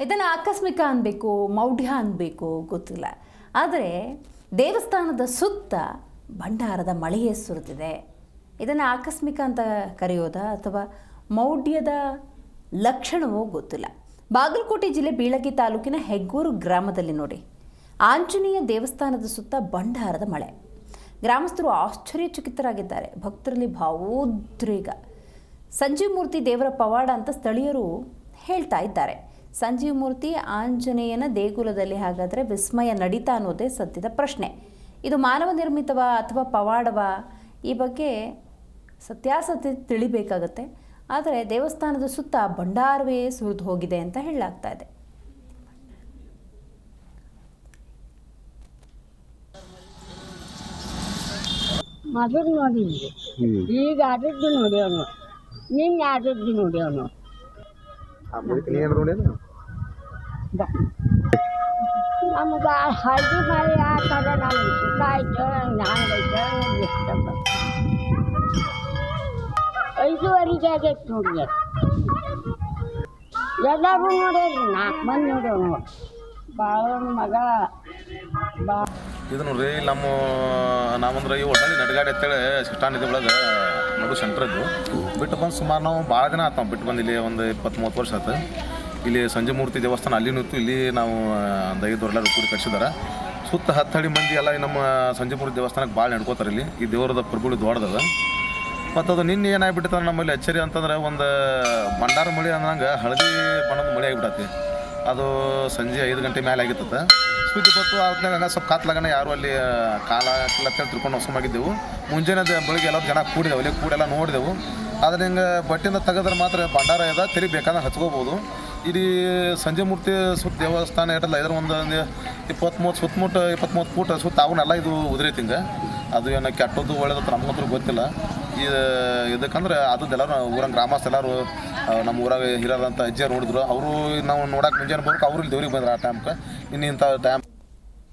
ಇದನ್ನು ಆಕಸ್ಮಿಕ ಅನ್ಬೇಕು, ಮೌಢ್ಯ ಅನ್ಬೇಕು ಗೊತ್ತಿಲ್ಲ. ಆದರೆ ದೇವಸ್ಥಾನದ ಸುತ್ತ ಭಂಡಾರದ ಮಳೆಯೇ ಸುರಿದಿದೆ. ಇದನ್ನು ಆಕಸ್ಮಿಕ ಅಂತ ಕರೆಯೋದಾ ಅಥವಾ ಮೌಢ್ಯದ ಲಕ್ಷಣವೋ ಗೊತ್ತಿಲ್ಲ. ಬಾಗಲಕೋಟೆ ಜಿಲ್ಲೆ ಬೀಳಗಿ ತಾಲೂಕಿನ ಹೆಗ್ಗೂರು ಗ್ರಾಮದಲ್ಲಿ ನೋಡಿ. ಆಂಜನೇಯ ದೇವಸ್ಥಾನದ ಸುತ್ತ ಭಂಡಾರದ ಮಳೆ. ಗ್ರಾಮಸ್ಥರು ಆಶ್ಚರ್ಯಚಕಿತರಾಗಿದ್ದಾರೆ. ಭಕ್ತರಲ್ಲಿ ಭಾವೋದ್ರೇಗ. ಸಂಜೀವ್ ಮೂರ್ತಿ ದೇವರ ಪವಾಡ ಅಂತ ಸ್ಥಳೀಯರು ಹೇಳ್ತಾ ಇದ್ದಾರೆ. ಸಂಜೀವ್ ಮೂರ್ತಿ ಆಂಜನೇಯನ ದೇಗುಲದಲ್ಲಿ ಹಾಗಾದರೆ ವಿಸ್ಮಯ ನಡೀತಾ ಅನ್ನೋದೇ ಸದ್ಯದ ಪ್ರಶ್ನೆ. ಇದು ಮಾನವ ನಿರ್ಮಿತವಾ ಅಥವಾ ಪವಾಡವಾ? ಈ ಬಗ್ಗೆ ಸತ್ಯಾಸತ್ಯ ತಿಳಿಬೇಕಾಗತ್ತೆ. ಆದರೆ ದೇವಸ್ಥಾನದ ಸುತ್ತ ಭಂಡಾರವೇ ಸುರಿದು ಹೋಗಿದೆ ಅಂತ ಹೇಳಲಾಗ್ತಾ ಇದೆ. ಮೊದಲು ನೋಡಿದ್ವಿ ಈಗ ನೋಡ್ಯವನು ನಿನ್ನೆ ನಮ್ಗೆ ಹಳದಿ ಮಳೆ ಆ ಥರ ನಮ್ಗೆ ಸುಖ ಆಯ್ತು ಹಂಗೈತೆ ಇಷ್ಟ ಐದುವರೆಗೆ ಆಗೈತೆ ನೋಡಿ ಎಲ್ಲರೂ ನೋಡ್ಯಾರಿ ನಾಲ್ಕು ಮಂದಿ ನೋಡ್ಯಾವ ಭಾಳ ಮಗ, ಬಾ. ಇದು ನೋಡ್ರಿ, ನಮ್ಮ, ನಾವಂದ್ರೆ ಈ ಒಳ್ಳೆ ನಡಗಾಡಿ ಅಂತೇಳಿ ಸ್ಟಾಂಡ್ ಇದೆ ಒಳಗೆ ನಡು ಸೆಂಟ್ರದ್ದು ಬಿಟ್ಟು ಬಂದು ಸುಮಾರು ನಾವು ಭಾಳ ದಿನ ಆಯ್ತು ನಾವು ಬಿಟ್ಟು ಬಂದು ಒಂದು ಇಪ್ಪತ್ತು ಮೂವತ್ತು ವರ್ಷ ಆಯ್ತು ಇಲ್ಲಿ ಸಂಜೆ ಮೂರ್ತಿ ದೇವಸ್ಥಾನ ಅಲ್ಲಿ ನಿಂತು ಇಲ್ಲಿ ನಾವು ಒಂದು ಐದು ಎಲ್ಲರೂ ಕೂಡಿ ಕಟ್ಸಿದಾರೆ ಸುತ್ತ ಹತ್ತಡಿ ಮಂದಿ ಎಲ್ಲ ನಮ್ಮ ಸಂಜೆ ಮೂರ್ತಿ ದೇವಸ್ಥಾನಕ್ಕೆ ಭಾಳ ನಡ್ಕೋತಾರೆ ಇಲ್ಲಿ. ಈ ದೇವರದ ಪ್ರಭುಳಿ ದೊಡ್ಡದದ ಮತ್ತು ಅದು ನಿನ್ನೆ ಏನಾಗ್ಬಿಟ್ಟಿತ್ತಂದ್ರೆ ನಮ್ಮಲ್ಲಿ ಅಚ್ಚರಿ ಅಂತಂದ್ರೆ ಒಂದು ಭಂಡಾರ ಮಳೆ ಅಂದಂಗೆ ಹಳದಿ ಬಣ್ಣದ ಮಳೆ ಆಗಿಬಿಟ್ಟತಿ ಅದು ಸಂಜೆ ಐದು ಗಂಟೆ ಮೇಲೆ ಆಗಿತ್ತದ ಸುದ್ದಿ ಬತ್ತು ಆದ್ಮೇಲೆ ಹಂಗೆ ಸ್ವಲ್ಪ ಕಾತ್ಲಾಗಣ ಯಾರು ಅಲ್ಲಿ ಕಾಲ ಅಂತೇಳಿ ತಿಳ್ಕೊಂಡು ಹೊಸಮಾಗಿದ್ದೆವು ಮುಂಜಾನೆ ಬೆಳಿಗ್ಗೆ ಎಲ್ಲ ಜನ ಕೂಡಿದೆವು, ಅಲ್ಲಿ ಕೂಡೆಲ್ಲ ನೋಡಿದೆವು. ಆದರೆ ಹಿಂಗೆ ಬಟ್ಟೆಯಿಂದ ತೆಗೆದ್ರೆ ಮಾತ್ರ ಭಂಡಾರ ಇದೆ ತೆಲಿ ಬೇಕಾದ್ರೆ ಹಚ್ಕೋಬೋದು. ಇಲ್ಲಿ ಸಂಜೆ ಮೂರ್ತಿ ಸುತ್ತ ದೇವಸ್ಥಾನ ಇರಲ್ಲ, ಇದ್ರ ಒಂದು ಇಪ್ಪತ್ತ್ಮೂವತ್ತು ಸುತ್ತಮುಟ್ಟ ಇಪ್ಪತ್ತ್ಮೂವತ್ತು ಫೂಟ್ ಸುತ್ತ ಅವನ್ನೆಲ್ಲ ಇದು ಉದುರೈತಿ ಹಿಂಗೆ ಅದು ಏನು ಕೆಟ್ಟದ್ದು ಒಳ್ಳೇದು ನಮಗಂತೂ ಗೊತ್ತಿಲ್ಲ. ಇದು ಇದಕ್ಕಂದ್ರೆ ಅದು ಎಲ್ಲರೂ ಊರಂಗೆ ಗ್ರಾಮಸ್ಥ ಎಲ್ಲರೂ ನಮ್ಮ ಊರಾಗ ಹಿರಿಯರಂತ ಅಜ್ಜಿಯರು ನೋಡಿದ್ರು. ಅವರು ನಾವು ನೋಡಕ್ಕೆ ಮುಂಜಾನೆ ಬರ್ಬೇಕು ಅವ್ರು ಇಲ್ಲಿ ದೇವ್ರಿಗೆ ಬಂದ್ರು ಆ ಟೈಮ್ಗೆ ಇನ್ನು ಇಂಥ ಟೈಮ್